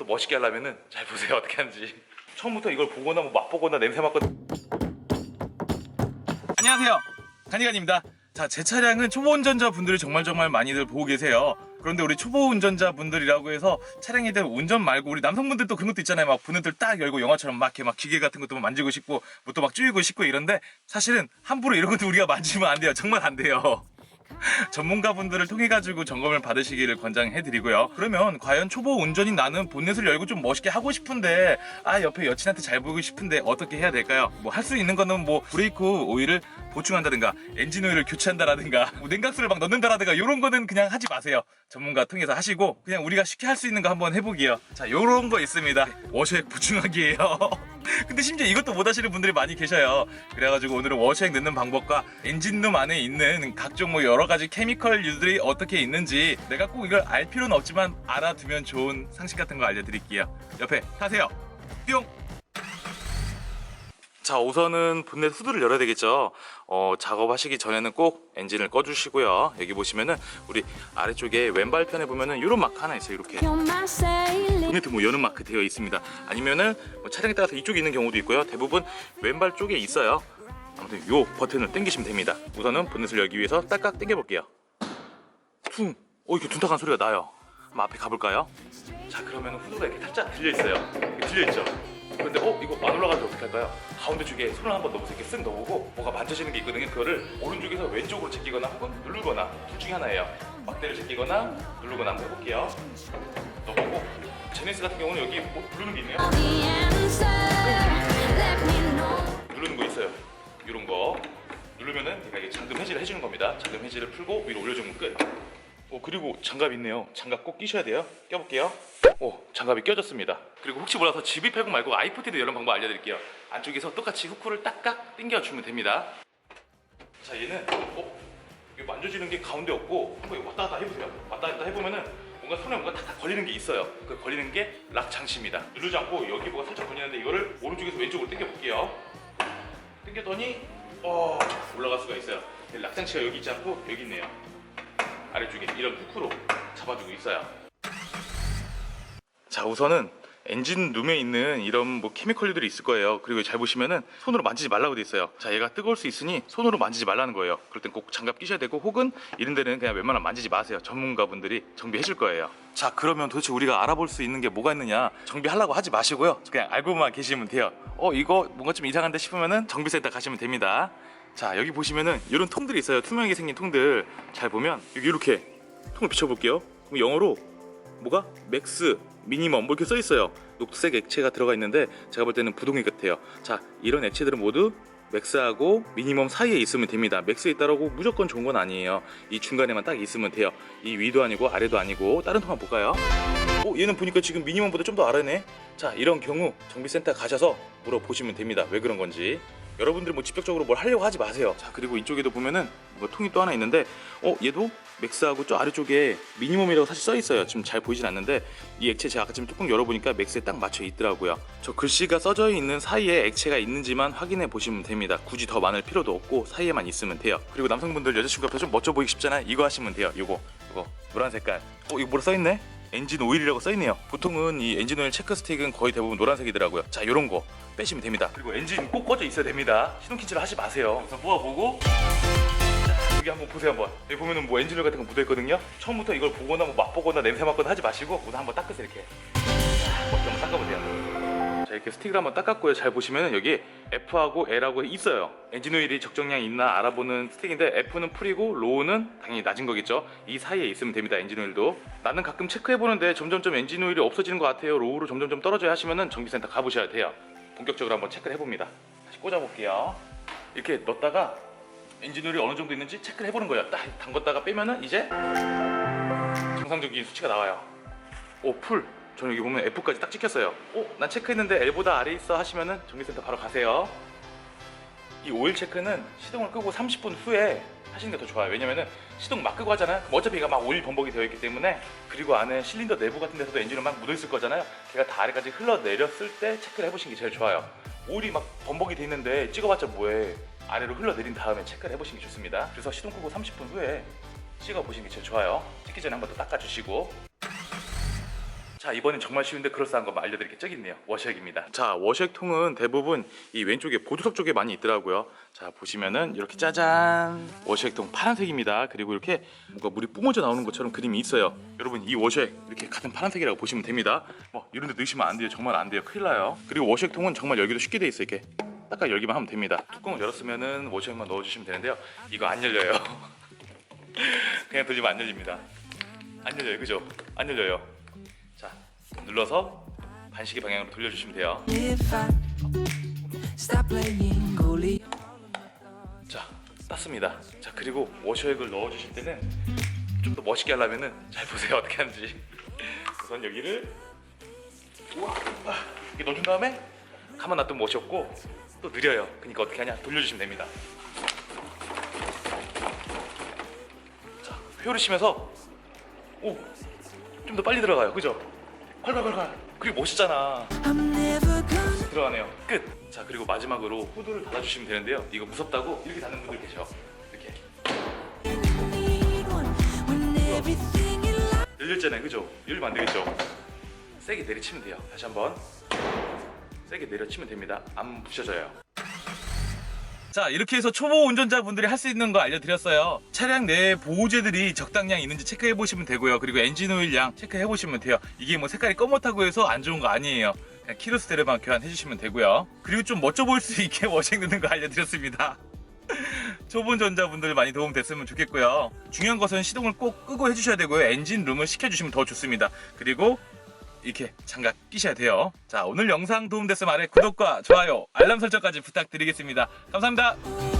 또 멋있게 하려면은 잘 보세요. 어떻게 하는지. 처음부터 이걸 보거나 뭐 맛보거나 냄새 맡거나. 안녕하세요. 간이간입니다. 자 제 차량은 초보 운전자 분들이 정말 정말 많이들 보고 계세요. 그런데 우리 초보 운전자 분들이라고 해서 차량에 대한 운전 말고 우리 남성분들도 그런 것도 있잖아요. 막 보너들 딱 열고 영화처럼 막 이렇게 막 기계 같은 것도 막 만지고 싶고 뭐 또막 쪼이고 싶고 이런데 사실은 함부로 이런 것도 우리가 만지면 안 돼요. 정말 안 돼요 전문가분들을 통해 가지고 점검을 받으시기를 권장해 드리고요. 그러면 과연 초보 운전인 나는 본넷을 열고 좀 멋있게 하고 싶은데 아 옆에 여친한테 잘 보이고 싶은데 어떻게 해야 될까요? 뭐 할 수 있는 거는 뭐 브레이크 오일을 보충한다든가 엔진 오일을 교체한다라든가 뭐 냉각수를 막 넣는다라든가 이런 거는 그냥 하지 마세요. 전문가 통해서 하시고 그냥 우리가 쉽게 할 수 있는 거 한번 해보기요. 자 요런 거 있습니다. 워셔액 보충하기예요. 근데 심지어 이것도 못 하시는 분들이 많이 계셔요. 그래가지고 오늘은 워셔액 넣는 방법과 엔진룸 안에 있는 각종 뭐 여러 가지 케미컬류들이 어떻게 있는지 내가 꼭 이걸 알 필요는 없지만 알아두면 좋은 상식 같은 거 알려드릴게요. 옆에 타세요. 뿅! 자 우선은 본넷 후드를 열어야 되겠죠 어, 작업하시기 전에는 꼭 엔진을 꺼주시고요 여기 보시면은 우리 아래쪽에 왼발편에 보면은 이런 마크 하나 있어요 이렇게. 본네트 뭐 여는 마크 되어 있습니다. 아니면은 뭐 차량에 따라서 이쪽에 있는 경우도 있고요. 대부분 왼발 쪽에 있어요. 아무튼 요 버튼을 당기시면 됩니다. 우선은 본넷을 열기 위해서 딱딱 당겨 볼게요. 퉁. 어 이렇게 둔탁한 소리가 나요. 한번 앞에 가볼까요? 자 그러면 후드가 이렇게 살짝 들려 있어요. 이렇게 들려 있죠. 근데 어 이거 안 올라가서 어떻게 할까요? 가운데 쪽에 손을 한번 넣어서 이렇게 쓱 넣어보고 뭐가 만져지는 게 있거든요. 그거를 오른쪽에서 왼쪽으로 제끼거나 혹은 누르거나 둘 중에 하나예요. 막대를 제끼거나 누르거나 한번 해볼게요. 넣어보고 제네스 같은 경우는 여기 뭐 누르는 게 있네요. 누르는 거 있어요. 이런 거 누르면은 얘가 이게 잠금 해지를 해주는 겁니다. 잠금 해지를 풀고 위로 올려주면 끝. 오 그리고 장갑 있네요. 장갑 꼭 끼셔야 돼요. 껴볼게요. 오 장갑이 껴졌습니다. 그리고 혹시 몰라서 GB 팔고 말고 아이포티도 이런 방법 알려드릴게요. 안쪽에서 똑같이 후크를 딱딱 당겨주면 됩니다. 자 얘는 어 이거 만져지는 게 가운데 없고 한번 왔다 갔다 해보세요. 왔다 갔다 해보면은 뭔가 손에 뭔가 탁탁 걸리는 게 있어요. 그 걸리는 게 락 장치입니다. 누르지 않고 여기 뭐가 살짝 걸리는데 이거를 오른쪽에서 왼쪽으로 당겨 볼게요. 당겼더니 어 올라갈 수가 있어요. 락 장치가 여기 있지 않고 여기 있네요. 아래쪽에 이런 후크로 잡아주고 있어요. 자 우선은 엔진 룸에 있는 이런 뭐 케미컬들이 있을 거예요. 그리고 잘 보시면은 손으로 만지지 말라고 돼 있어요. 자 얘가 뜨거울 수 있으니 손으로 만지지 말라는 거예요. 그럴 땐 꼭 장갑 끼셔야 되고 혹은 이런 데는 그냥 웬만하면 만지지 마세요. 전문가분들이 정비해 줄 거예요. 자 그러면 도대체 우리가 알아볼 수 있는 게 뭐가 있느냐 정비하려고 하지 마시고요. 그냥 알고만 계시면 돼요. 어 이거 뭔가 좀 이상한데 싶으면은 정비센터 가시면 됩니다. 자 여기 보시면은 이런 통들이 있어요. 투명하게 생긴 통들 잘 보면 여기 이렇게 통을 비춰볼게요. 그럼 영어로 뭐가 맥스, 미니멈 뭐 이렇게 써 있어요. 녹색 액체가 들어가 있는데 제가 볼 때는 부동액 같아요. 자, 이런 액체들은 모두 맥스하고 미니멈 사이에 있으면 됩니다. 맥스에 있다라고 무조건 좋은 건 아니에요. 이 중간에만 딱 있으면 돼요. 이 위도 아니고 아래도 아니고 다른 통 한번 볼까요? 어, 얘는 보니까 지금 미니멈보다 좀 더 아래네. 자, 이런 경우 정비센터 가셔서 물어보시면 됩니다. 왜 그런 건지. 여러분들 뭐 직접적으로 뭘 하려고 하지 마세요. 자 그리고 이쪽에도 보면은 뭐 통이 또 하나 있는데 어 얘도 맥스하고 저 아래쪽에 미니멈이라고 사실 써 있어요. 지금 잘 보이진 않는데 이 액체 제가 아까 지금 뚜껑 열어보니까 맥스에 딱 맞춰 있더라고요. 저 글씨가 써져 있는 사이에 액체가 있는지만 확인해 보시면 됩니다. 굳이 더 많을 필요도 없고 사이에만 있으면 돼요. 그리고 남성분들 여자친구 앞에서 좀 멋져 보이기 쉽잖아요. 이거 하시면 돼요. 이거 이거 노란 색깔. 어 이거 뭐라 써 있네? 엔진 오일이라고 써 있네요. 보통은 이 엔진 오일 체크 스틱은 거의 대부분 노란색이더라고요. 자, 요런 거 빼시면 됩니다. 그리고 엔진 꼭 꺼져 있어야 됩니다. 시동 킨치를 하지 마세요. 우선 뽑아보고 자, 여기 한번 보세요 한번. 여기 보면은 뭐 엔진 오일 같은 거 묻어 있거든요. 처음부터 이걸 보거나 뭐 맛보거나 냄새 맡거나 하지 마시고 우선 한번 닦으세요 이렇게. 자, 먼저 한번 닦아보세요. 자 이렇게 스틱을 한번 닦았고요. 잘 보시면은 여기 F하고 L하고 있어요. 엔진 오일이 적정량 있나 알아보는 스틱인데 F는 풀이고 로우는 당연히 낮은 거겠죠. 이 사이에 있으면 됩니다. 엔진 오일도. 나는 가끔 체크해 보는데 점점점 엔진 오일이 없어지는 것 같아요. 로우로 점점점 떨어져야 하시면은 정비센터 가보셔야 돼요. 본격적으로 한번 체크를 해봅니다. 다시 꽂아볼게요. 이렇게 넣었다가 엔진 오일이 어느 정도 있는지 체크를 해보는 거예요. 딱 담궜다가 빼면은 이제 정상적인 수치가 나와요. 오 풀. 저는 여기 보면 F까지 딱 찍혔어요. 오, 난 체크했는데 L보다 아래 있어 하시면은 정비센터 바로 가세요. 이 오일 체크는 시동을 끄고 30분 후에 하시는 게 더 좋아요. 왜냐면은 시동 막 끄고 하잖아요. 그럼 어차피 얘가 막 오일 범벅이 되어 있기 때문에 그리고 안에 실린더 내부 같은 데서도 엔진을 막 묻어 있을 거잖아요. 걔가 다 아래까지 흘러 내렸을 때 체크를 해보시는 게 제일 좋아요. 오일이 막 범벅이 돼 있는데 찍어봤자 뭐해. 아래로 흘러 내린 다음에 체크를 해보시는 게 좋습니다. 그래서 시동 끄고 30분 후에 찍어 보시는 게 제일 좋아요. 찍기 전에 한 번 더 닦아주시고 자 이번엔 정말 쉬운데 그럴싸한 거 알려드릴게요. 저기 있네요. 워셔액입니다. 자 워셔액통은 대부분 이 왼쪽에 보조석 쪽에 많이 있더라고요. 자 보시면은 이렇게 짜잔 워셔액통 파란색입니다. 그리고 이렇게 뭔가 물이 뿜어져 나오는 것처럼 그림이 있어요. 여러분 이 워셔액 이렇게 같은 파란색이라고 보시면 됩니다. 뭐 이런 데 넣으시면 안 돼요. 정말 안 돼요. 큰일 나요. 그리고 워셔액통은 정말 열기도 쉽게 돼 있어요. 이렇게 딱딱 열기만 하면 됩니다. 뚜껑을 열었으면은 워셔액만 넣어주시면 되는데요. 이거 안 열려요. 그냥 돌리면 안 열립니다. 안 열려요, 그죠? 안 열려요. 자, 눌러서 반시계 방향으로 돌려주시면 돼요. 자, 땄습니다. 자, 그리고 워셔액을 넣어주실 때는 좀 더 멋있게 하려면은 잘 보세요 어떻게 하는지. 우선 여기를 우와, 아, 이렇게 넣어준 다음에 가만 놔두면 멋이 없고 또 느려요. 그러니까 어떻게 하냐? 돌려주시면 됩니다. 자, 회오리 치면서 오, 좀 더 빨리 들어가요. 그죠? 콸콸콸콸. 그리고 멋있잖아. 들어가네요. 끝. 자 그리고 마지막으로 후드를 닫아주시면 되는데요. 이거 무섭다고 이렇게 닫는 분들 계셔. 이렇게. 열렸잖아요, 그죠? 열리면 안 되겠죠? 세게 내리치면 돼요. 다시 한번 세게 내려치면 됩니다. 안 부셔져요. 자 이렇게 해서 초보 운전자분들이 할 수 있는 거 알려드렸어요. 차량 내 보호제들이 적당량 있는지 체크해 보시면 되고요. 그리고 엔진 오일 양 체크해 보시면 돼요. 이게 뭐 색깔이 검었다고 해서 안 좋은 거 아니에요. 그냥 키로수대로만 교환해 주시면 되고요. 그리고 좀 멋져 보일 수 있게 워싱 넣는 거 알려드렸습니다. 초보 운전자분들 많이 도움 됐으면 좋겠고요. 중요한 것은 시동을 꼭 끄고 해주셔야 되고요. 엔진 룸을 시켜주시면 더 좋습니다. 그리고 이렇게 장갑 끼셔야 돼요. 자, 오늘 영상 도움됐으면 아래 구독과 좋아요, 알람 설정까지 부탁드리겠습니다. 감사합니다.